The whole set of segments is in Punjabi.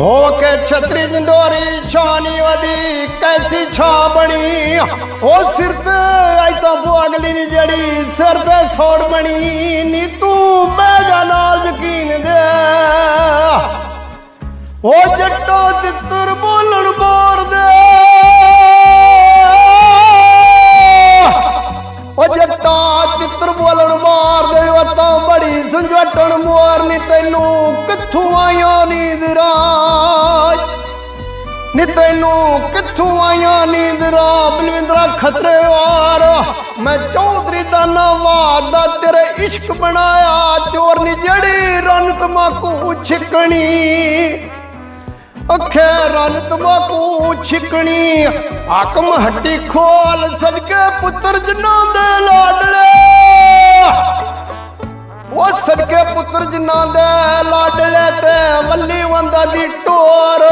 ਹੋ ਕੇ ਛਤਰੀ ਜੰਦੋਰੀ ਛਾਨੀ ਵਦੀ ਕੈਸੀ ਛਾ ਬਣੀ? ਉਹ ਸਿਰ ਤੇ, ਆਈ ਤਾਂ ਬੋ ਅਗਲੀ ਨੀ ਜੜੀ ਸਿਰ ਤੇ ਛੋੜ ਬਣੀ ਨੀ, ਤੂੰ ਬਹਿ ਜਾ ਨਾਲ ਯਕੀਨ ਦੇ। ਉਹ ਜੱਟੋ ਤਿੱਤਰ ਬੋਲਣ ਬੜੀ ਸੰਜਟਣ ਮੋਰਨੀ ਤੈਨੂੰ ਕਿੱਥੋਂ ਆਇਆ ਨੀਂਦ ਰਾਜ? ਨੀ ਤੈਨੂੰ ਕਿੱਥੋਂ ਆਇਆ ਨੀਂਦ ਰਾ ਬਲਵਿੰਦਰਾ ਖਤਰੇ ਵਾਰ। ਮੈਂ ਚੌਧਰੀ ਦਾ ਨਵਾਦ ਦਾ ਤੇਰੇ ਇਸ਼ਕ ਬਣਾਇਆ। ਚੋਰ ਨੀ ਜਿਹੜੀ ਰਨ ਤਮਾਕੂ ਛਿਕਣੀ। ਅੱਖੇ ਰਨ ਤਮਾਕੂ ਛਿਕਣੀ। ਆਕਮ ਹੱਡੀ ਖੋਲ ਸਦਕੇ ਪੁੱਤਰ ਜਿਨ੍ਹਾਂ ਦੇ ਪੁੱਤਰ ਜਿਨ੍ਹਾਂ ਦੇ ਲਾਡਲੇ ਤੇ ਵੱਲੀ ਵੰਦਾ ਦੀ ਟੋਰ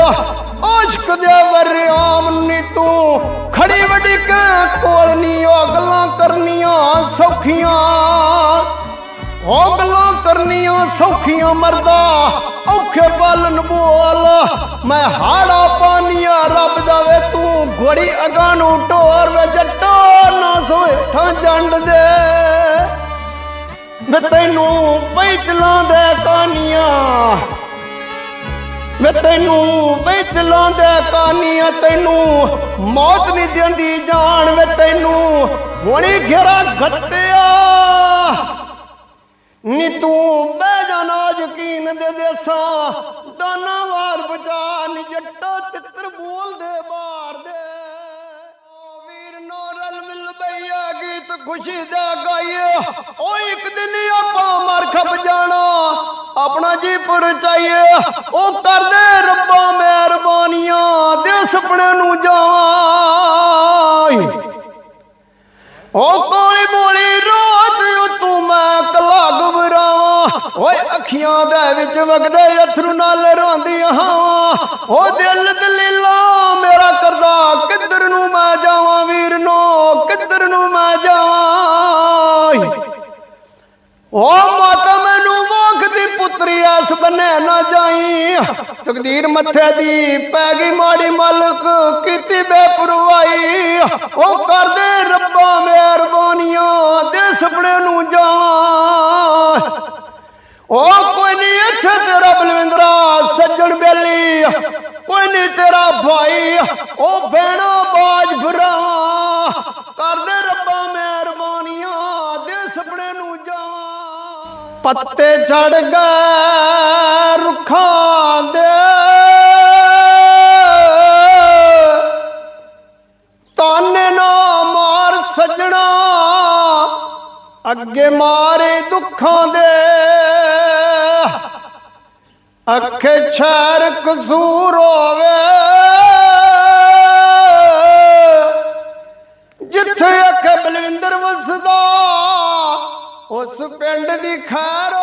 ਆਸ਼ਕ ਦੇ ਵਰਿਆਮ ਨੀ ਤੂੰ। ਖੜੀ ਵੱਡੀ ਕੇ ਕੋਲ ਨੀ, ਉਹ ਗੱਲਾਂ ਕਰਨੀਆਂ ਸੌਖੀਆਂ। ਉਹ ਗੱਲਾਂ ਕਰਨੀਆਂ ਸੌਖੀਆਂ ਮਰਦਾ, ਔਖੇ ਪਾਲਨ ਬੋਲ। ਮੈਂ ਹਾੜਾ ਪਾਨੀਆਂ, ਰੱਬ ਦਾ ਵੇ ਤੂੰ ਘੋੜੀ ਅਗਾਂ ਨੂੰ ਟੋਰ ਵੇ, ਜੱਟਾ ਨਾ ਸੋਏ ਠਾਂ ਜੰਡ ਦੇ। ਵੇ ਤੈਨੂੰ ਬਈ ਚਲਾਉਂਦੇ ਕਾਨੀਆਂ ਵੇ ਤੈਨੂੰ ਬਈ ਚਲਾਉਂਦੇ ਕਾਨੀਆਂ ਤੈਨੂੰ ਮੌਤ ਨਹੀਂ ਦਿੰਦੀ ਜਾਣ ਵੇ ਤੈਨੂੰ ਹੋਣੀ ਘੇਰਾ ਗੱਤਿਆ। ਨੀ ਤੂੰ ਬਹਿ ਜਾਣਾ ਯਕੀਨ ਦੇ ਦੇਸਾਂ। ਦਾਨਾ ਵਾਰ ਬਚਾ ਨੀ ਜੱਟਾ ਤਿੱਤਰ ਬੋਲਦੇ। ਖੁਸ਼ੀ ਦਾ ਗਾਈਏ। ਓ ਇੱਕ ਦਿਨ ਆਪਾਂ ਮਰ ਖਪ ਜਾਣਾ। ਆਪਣਾ ਜੀ ਪੁਰ ਉਹ ਕਰਦੇ ਰੱਬਾ ਮਿਹਰਬਾਨੀਆਂ ਦੇ ਸੁਪਨੇ ਨੂੰ ਜਾਵਾਂ ਓ ਕੋਲੀ ਮੋਲੀ ਰਾਤ ਓ ਤੂੰ ਮੈਂ ਕਲਾ ਘਬਰਾਵਾਂ ਓਏ ਅੱਖੀਆਂ ਦੇ ਵਿੱਚ ਵਗਦੇ ਅਥਰੂ ਨਾਲ ਰੋਂਦੀਆਂ ਹਾਵਾਂ ਓ ਦਿਲ ਦਲੀਲਾ ਮੇਰਾ ਓ ਮਾਤਾ, ਮੈਨੂੰ ਮੁਖ ਦੀ ਪੁੱਤਰੀ ਆਸ ਬੰਨੇ ਨਾ ਜਾਈ। ਤਕਦੀਰ ਮੱਥੇ ਦੀ ਪੈ ਗਈ ਮਾੜੀ ਮਾਲਕ, ਕੀਤੀ ਬੇਪਰਵਾਹੀ। ਓ ਕਰਦੇ ਰੱਬਾ ਮਿਹਰਬਾਨੀਆਂ ਪੱਤੇ ਝੜ ਗਏ ਰੁੱਖਾਂ ਦੇ। ਤਾਨੇ ਨਾ ਮਾਰ ਸਜਣਾ, ਅੱਗੇ ਮਾਰੇ ਦੁੱਖਾਂ ਦੇ। ਅੱਖੇ ਛੈਰ ਕਸੂਰ ਹੋਵੇ। ਉਸ ਪਿੰਡ ਦੀ ਖੈਰ